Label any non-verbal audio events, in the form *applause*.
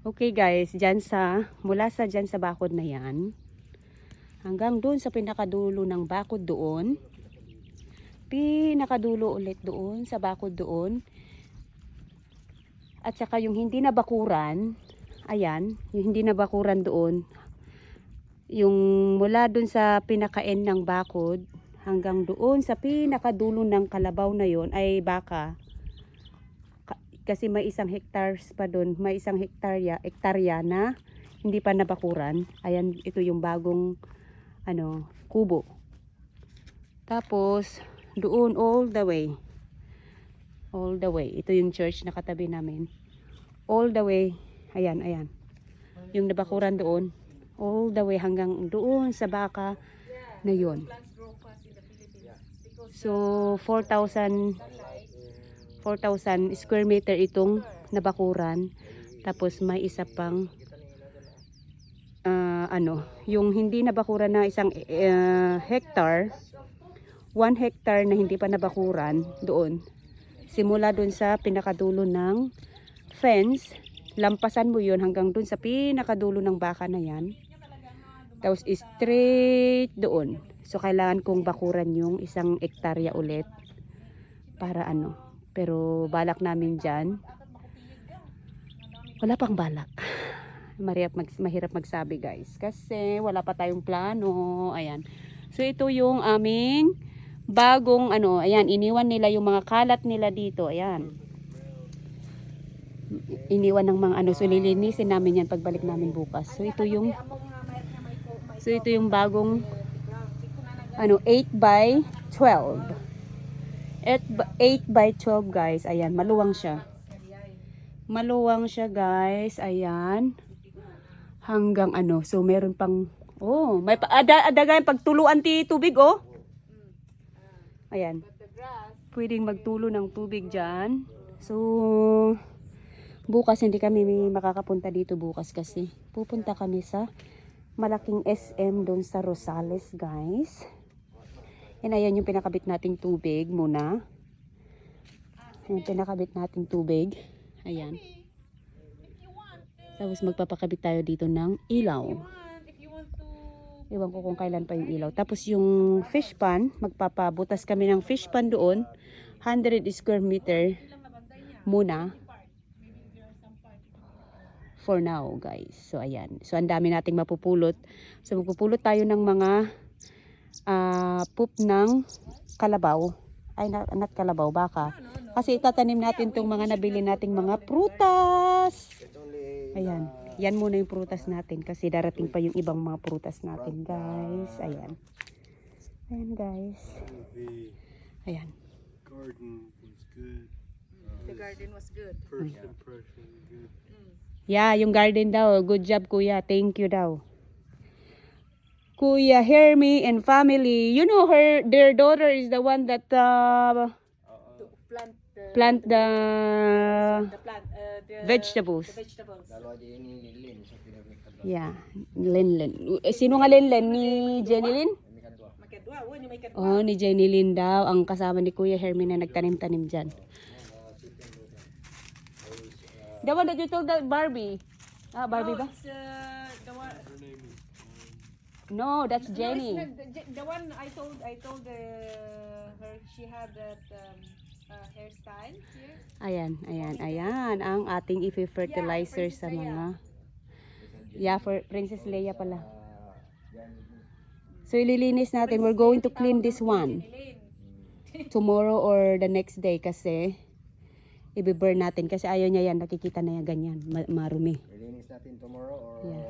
Okay guys, dyan sa, mula sa dyan sa bakod na yan, hanggang doon sa pinakadulo ng bakod doon, pinakadulo ulit doon, sa bakod doon, at saka yung hindi na bakuran, ayan, yung hindi na bakuran doon, yung mula doon sa pinaka-end ng bakod, hanggang doon sa pinakadulo ng kalabaw na yon ay baka Ka- kasi may isang hectares pa doon, may isang hektarya, hektarya na hindi pa nabakuran. Ayan, ito yung bagong ano, kubo. Tapos doon all the way. All the way. Ito yung church na katabi namin. All the way. Ayan, ayan. Yung nabakuran doon. All the way hanggang doon sa baka na yun. So, 4,000 4,000 square meter itong nabakuran. Tapos may isa pang ah, ano, yung hindi nabakuran na isang eh, hectare, 1 hectare na hindi pa nabakuran doon. Simula doon sa pinakadulo ng fence, lampasan mo yun hanggang doon sa pinakadulo ng baka na yan. Tapos straight doon. So kailangan kong bakuran yung isang hektarya ulit para ano. Pero balak namin dyan. Wala pang balak. Mahirap, mag, mahirap magsabi guys. Kasi wala pa tayong plano. Ayan. So ito yung aming bagong ano. Ayan. Iniwan nila yung mga kalat nila dito. Ayan. Iniwan ng mga ano. So lilinisin namin yan pagbalik namin bukas. So ito yung So ito yung bagong ano 8 by 12. 8 by- 8 by 12 guys. Ayan, maluwang siya. Maluwang siya guys. Ayan. Hanggang ano. So meron pang Oh, may pa, ada, pagtuluan ti tubig oh. Ayan. Pwedeng magtulo ng tubig diyan. So bukas hindi kami makakapunta dito bukas kasi pupunta kami sa malaking SM doon sa Rosales guys. Yan ayan yung pinakabit nating tubig muna. Ayan, pinakabit nating tubig. Ayan. Tapos magpapakabit tayo dito ng ilaw. Ewan ko kung kailan pa yung ilaw. Tapos yung fish pan, magpapabutas kami ng fish pan doon. 100 square meter muna. For now, guys. So, ayan. So, ang dami nating mapupulot. So, magpupulot tayo ng mga ah poop ng kalabaw. Ay, not kalabaw, baka. Kasi itatanim natin tong mga nabili nating mga prutas. Ayan. Yan muna yung prutas natin kasi darating pa yung ibang mga prutas natin, guys. Ayan. Ayan, guys. The Ayan. garden was good. The garden was good. First impression, good. Yeah, yung garden daw. Good job, kuya. Thank you daw. Kuya Hermie and family. You know her, their daughter is the one that uh, To plant the, plant the the plant, uh, the vegetables. The vegetables. Yeah, Lenlen. Eh, Sino nga Lenlen? Ni Jenny Lin? Kadwa. Oh, ni Jenny Lin daw. Ang kasama ni Kuya Hermie na nagtanim-tanim dyan. The one that you told that Barbie. Ah, Barbie ba? It's, uh, the one, No, that's no, Jenny. it's not the, the one I told, I told uh, her she had that um, uh, hairstyle here. Ayan, ayan, ayan. Ang ating i-fertilizer Yeah, sa mga... Yeah, for Princess Leia pala. So, ililinis natin. We're going to clean this one. *laughs* Tomorrow or the next day kasi i-burn natin. Kasi ayaw niya yan. Nakikita na yan ganyan. Ma- marumi. Release natin tomorrow or Yeah.